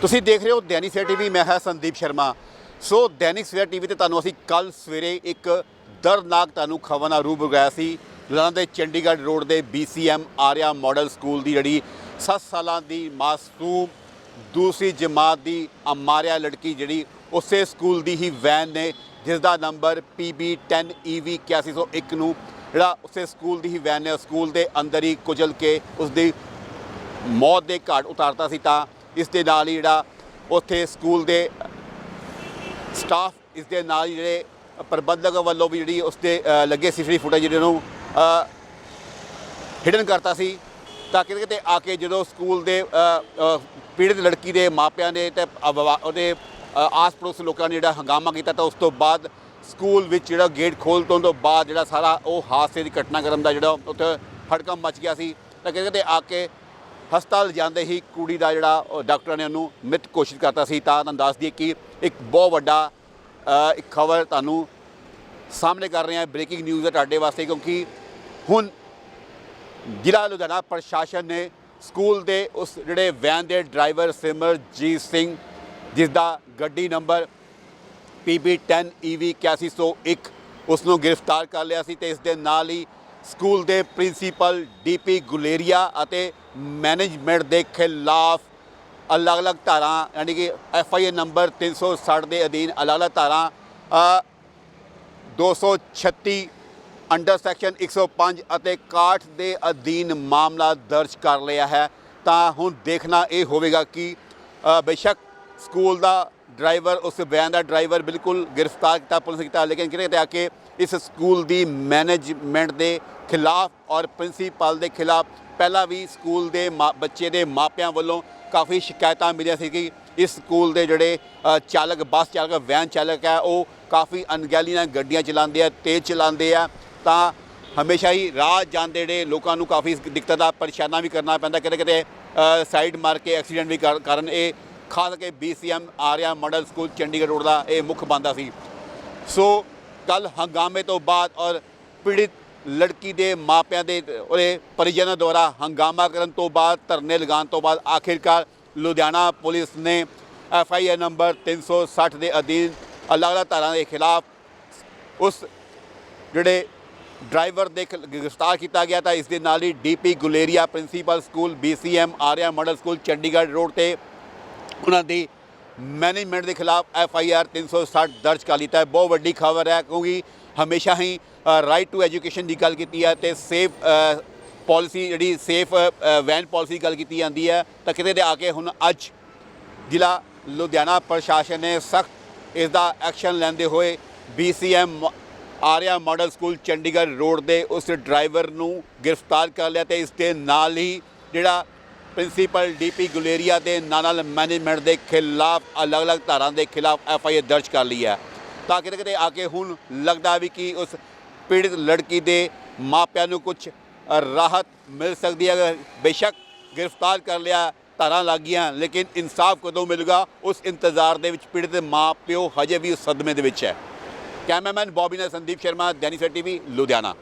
ਤੁਸੀਂ ਦੇਖ ਰਹੇ ਹੋ ਦੈਨਿਕ ਸਵੇਰਾ ਟੀਵੀ, ਮੈਂ ਹਾਂ ਸੰਦੀਪ ਸ਼ਰਮਾ। ਸੋ ਦੈਨਿਕ ਸਵੇਰਾ ਟੀਵੀ ਤੇ ਤੁਹਾਨੂੰ ਅਸੀਂ ਕੱਲ ਸਵੇਰੇ ਇੱਕ ਦਰਦਨਾਕ ਤੁਹਾਨੂੰ ਖਬਰ ਨਾਲ ਰੂਬਰੂ ਕਰਾਇਆ ਸੀ। ਲੁਧਿਆਣਾ ਦੇ ਚੰਡੀਗੜ੍ਹ ਰੋਡ ਦੇ BCM ਆਰਿਆ ਮਾਡਲ ਸਕੂਲ ਦੀ ਜਿਹੜੀ 7 ਸਾਲਾਂ ਦੀ ਮਾਸੂਮ ਦੂਸਰੀ ਜਮਾਤ ਦੀ ਅਮਾਰਿਆ ਲੜਕੀ ਜਿਹੜੀ ਉਸੇ ਸਕੂਲ ਦੀ ਹੀ ਵੈਨ ਨੇ ਜਿਸ ਦਾ ਨੰਬਰ PB10EV 8101 ਨੂੰ ਜਿਹੜਾ ਉਸੇ ਸਕੂਲ ਦੀ ਹੀ ਵੈਨ ਨੇ ਸਕੂਲ ਦੇ ਅੰਦਰ ਹੀ ਕੁਚਲ ਕੇ ਉਸ ਦੀ ਮੌਤ ਦੇ ਘਾਟ ਉਤਾਰਤਾ ਸੀ ਤਾਂ ਇਸ ਦੇ ਨਾਲ ਹੀ ਜਿਹੜਾ ਉੱਥੇ ਸਕੂਲ ਦੇ ਸਟਾਫ ਇਸ ਦੇ ਨਾਲ ਹੀ ਜਿਹੜੇ ਪ੍ਰਬੰਧਕ ਵੱਲੋਂ ਵੀ ਜਿਹੜੀ ਉਸ 'ਤੇ ਲੱਗੇ ਲੱਗੇ ਸੀਸੀਟੀਵੀ ਫੁਟੇਜ ਜਿਹੜੇ ਨੂੰ ਹਿਡਨ ਕਰਤਾ ਸੀ ਤਾਂ ਕਿਤੇ ਕਿਤੇ ਆ ਕੇ ਜਦੋਂ ਸਕੂਲ ਦੇ ਪੀੜਤ ਲੜਕੀ ਦੇ ਮਾਪਿਆਂ ਨੇ ਤੇ ਉਹਦੇ ਆਸ ਪੜੋਸ ਲੋਕਾਂ ਨੇ ਜਿਹੜਾ ਹੰਗਾਮਾ ਕੀਤਾ ਤਾਂ ਉਸ ਤੋਂ ਬਾਅਦ ਸਕੂਲ ਵਿੱਚ ਜਿਹੜਾ ਗੇਟ ਖੋਲ੍ਹ ਤੋਂ ਤੋਂ ਬਾਅਦ ਜਿਹੜਾ ਸਾਰਾ ਉਹ ਹਾਦਸੇ ਦੀ ਘਟਨਾਕ੍ਰਮ ਦਾ ਜਿਹੜਾ ਉੱਥੇ ਫੜਕਮ ਮਚ ਗਿਆ ਸੀ ਤਾਂ ਕਿਤੇ ਕਿਤੇ ਆ ਕੇ ਹਸਪਤਾਲ ਜਾਂਦੇ ਹੀ ਕੁੜੀ ਦਾ ਜਿਹੜਾ, ਉਹ ਡਾਕਟਰਾਂ ਨੇ ਉਹਨੂੰ ਮਿਤ ਘੋਸ਼ਿਤ ਕਰਤਾ ਸੀ। ਤਾਂ ਤੁਹਾਨੂੰ ਦੱਸ ਦਈਏ ਕਿ ਇੱਕ ਬਹੁਤ ਵੱਡਾ ਇੱਕ ਖਬਰ ਤੁਹਾਨੂੰ ਸਾਹਮਣੇ ਕਰ ਰਹੇ ਹਾਂ ਬ੍ਰੇਕਿੰਗ ਨਿਊਜ਼ ਹੈ ਤੁਹਾਡੇ ਵਾਸਤੇ, ਕਿਉਂਕਿ ਹੁਣ ਜ਼ਿਲ੍ਹਾ ਲੁਧਿਆਣਾ ਪ੍ਰਸ਼ਾਸਨ ਨੇ ਸਕੂਲ ਦੇ ਉਸ ਜਿਹੜੇ ਵੈਨ ਦੇ ਡਰਾਈਵਰ ਸਿਮਰਜੀਤ ਸਿੰਘ, ਜਿਸ ਦਾ ਗੱਡੀ ਨੰਬਰ PB10 EV 8101 ਉਸ ਨੂੰ ਗ੍ਰਿਫਤਾਰ ਕਰ ਲਿਆ ਸੀ ਤੇ ਇਸ ਦੇ ਨਾਲ ਹੀ ਸਕੂਲ ਦੇ ਪ੍ਰਿੰਸੀਪਲ ਡੀਪੀ ਗੁਲੇਰੀਆ ਅਤੇ ਮੈਨੇਜਮੈਂਟ ਦੇ ਖਿਲਾਫ ਅਲੱਗ-ਅਲੱਗ ਧਾਰਾਂ ਯਾਨੀ ਕਿ ਐੱਫ ਆਈ ਏ ਨੰਬਰ 360 ਦੇ ਅਧੀਨ ਅਲੱਗ-ਅਲੱਗ ਧਾਰਾਂ ਅ, 236 ਅੰਡਰ ਸੈਕਸ਼ਨ 105 ਅਤੇ 61 ਦੇ ਅਧੀਨ ਮਾਮਲਾ ਦਰਜ ਕਰ ਲਿਆ ਹੈ। ਤਾਂ ਹੁਣ ਦੇਖਣਾ ਇਹ ਹੋਵੇਗਾ ਕਿ ਬੇਸ਼ੱਕ ਸਕੂਲ ਦਾ ਡਰਾਈਵਰ, ਉਸ ਵੈਨ ਦਾ ਡਰਾਈਵਰ ਬਿਲਕੁਲ ਗ੍ਰਿਫਤਾਰ ਕੀਤਾ, ਪੁਲਿਸ ਨੇ ਕੀਤਾ, ਲੇਕਿਨ ਕਿਤੇ ਕਿਤੇ ਆ ਕੇ ਇਸ ਸਕੂਲ ਦੀ ਮੈਨੇਜਮੈਂਟ ਦੇ ਖਿਲਾਫ ਔਰ ਪ੍ਰਿੰਸੀਪਲ ਦੇ ਖਿਲਾਫ ਪਹਿਲਾਂ ਵੀ ਸਕੂਲ ਦੇ ਮਾ- ਬੱਚੇ ਦੇ ਮਾਪਿਆਂ ਵੱਲੋਂ ਕਾਫੀ ਸ਼ਿਕਾਇਤਾਂ ਮਿਲੀਆਂ ਸੀ ਕਿ ਇਸ ਸਕੂਲ ਦੇ ਜਿਹੜੇ ਚਾਲਕ, ਬੱਸ ਚਾਲਕ, ਵੈਨ ਚਾਲਕ ਹੈ, ਉਹ ਕਾਫੀ ਅਣਗਹਿਲੀ ਨਾਲ ਗੱਡੀਆਂ ਚਲਾਉਂਦੇ ਆ, ਤੇਜ਼ ਚਲਾਉਂਦੇ ਆ, ਤਾਂ ਹਮੇਸ਼ਾ ਹੀ ਰਾਹ ਜਾਂਦੇ ਜਿਹੜੇ ਲੋਕਾਂ ਨੂੰ ਕਾਫੀ ਦਿੱਕਤਾਂ ਦਾ ਪਰੇਸ਼ਾਨਾ ਵੀ ਕਰਨਾ ਪੈਂਦਾ ਕਿਤੇ ਕਿਤੇ ਸਾਈਡ ਮਾਰ ਕੇ ਐਕਸੀਡੈਂਟ ਵੀ ਕਰ- ਕਾਰਨ ਇਹ ਖਾਸ ਕਰਕੇ BCM Arya model school, Chandigarh road ਦਾ ਇਹ ਮੁੱਖ ਬੰਦਾ ਸੀ। ਸੋ ਕੱਲ ਹੰਗਾਮੇ ਤੋਂ ਬਾਅਦ ਔਰ ਪੀੜਿਤ ਲੜਕੀ ਦੇ ਮਾਪਿਆਂ ਦੇ ਉਹਦੇ ਪਰਿਜਨਾਂ ਦੁਆਰਾ ਹੰਗਾਮਾ ਕਰਨ ਤੋਂ ਬਾਅਦ, ਧਰਨੇ ਲਗਾਉਣ ਤੋਂ ਬਾਅਦ ਆਖਿਰਕਾਰ ਲੁਧਿਆਣਾ ਪੁਲਿਸ ਨੇ ਐਫ ਆਈ ਆਰ ਨੰਬਰ 360 ਦੇ ਅਧੀਨ ਅਲੱਗ-ਅਲੱਗ ਧਾਰਾਂ ਦੇ ਖਿਲਾਫ ਉਸ ਜਿਹੜੇ ਡਰਾਈਵਰ ਦੇ ਖਿਲ- ਗ੍ਰਿਫਤਾਰ ਕੀਤਾ ਗਿਆ ਤਾਂ ਇਸ ਦੇ ਨਾਲ ਹੀ DP Guleria principal school BCM Arya model school, Chandigarh road ਤੇ ਉਹਨਾਂ ਦੀ ਮੈਨੇਜਮੈਂਟ ਦੇ ਖਿਲਾਫ ਐਫ ਆਈ ਆਰ 360 ਦਰਜ ਕਰ ਲਿੱਤਾ ਹੈ। ਬਹੁਤ ਵੱਡੀ ਖਬਰ ਹੈ, ਕਿਉਂਕਿ ਹਮੇਸ਼ਾ ਹੀ ਰਾਈਟ ਟੂ ਐਜੂਕੇਸ਼ਨ ਦੀ ਗੱਲ ਕੀਤੀ ਹੈ ਤੇ ਸੇਫ ਪਾਲਿਸੀ ਜਿਹੜੀ ਸੇਫ ਵੈਨ ਪਾਲਿਸੀ ਦੀ ਗੱਲ ਕੀਤੀ ਜਾਂਦੀ ਹੈ। ਤਾਂ ਕਿਤੇ ਤੇ ਆ ਕੇ ਹੁਣ ਅੱਜ ਜ਼ਿਲ੍ਹਾ ਲੁਧਿਆਣਾ ਪ੍ਰਸ਼ਾਸਨ ਨੇ ਸਖਤ ਇਸ ਦਾ ਐਕਸ਼ਨ ਲੈਂਦੇ ਹੋਏ BCM Arya model school Chandigarh road ਦੇ ਉਸ ਡਰਾਈਵਰ ਨੂੰ ਗ੍ਰਿਫਤਾਰ ਕਰ ਲਿਆ ਤੇ ਇਸ ਦੇ ਨਾਲ ਹੀ ਜਿਹੜਾ ਪ੍ਰਿੰਸੀਪਲ ਡੀਪੀ ਗੁਲੇਰੀਆ ਦੇ ਨਾਲ ਨਾਲ ਮੈਨੇਜਮੈਂਟ ਦੇ ਖਿਲਾਫ, ਅਲੱਗ-ਅਲੱਗ ਧਾਰਾਂ ਦੇ ਖਿਲਾਫ ਐਫ ਆਈ ਆਰ ਦਰਜ ਕਰ ਲਈ ਹੈ। ਤਾਂ ਕਿਤੇ ਕਿਤੇ ਆ ਕੇ ਹੁਣ ਲੱਗਦਾ ਵੀ ਕਿ ਉਸ ਪੀੜਿਤ ਲੜਕੀ ਦੇ ਮਾਪਿਆਂ ਨੂੰ ਕੁਝ ਰਾਹਤ ਮਿਲ ਸਕਦੀ ਹੈ। ਅਗਰ ਬੇਸ਼ੱਕ ਗ੍ਰਿਫਤਾਰ ਕਰ ਲਿਆ ਧਾਰਾਂ ਲੱਗ ਗਈਆਂ, ਲੇਕਿਨ ਇਨਸਾਫ ਕਦੋਂ ਮਿਲੂਗਾ, ਉਸ ਇੰਤਜ਼ਾਰ ਦੇ ਵਿੱਚ ਪੀੜਤ ਮਾਂ ਪਿਓ ਹਜੇ ਵੀ ਉਸ ਸਦਮੇ ਦੇ ਵਿੱਚ ਹੈ। ਕੈਮਰਾਮੈਨ ਬੌਬੀ ਨਾਲ ਸੰਦੀਪ ਸ਼ਰਮਾ, ਦੈਨਿਕ ਸਵੇਰਾ ਟੀਵੀ, ਲੁਧਿਆਣਾ।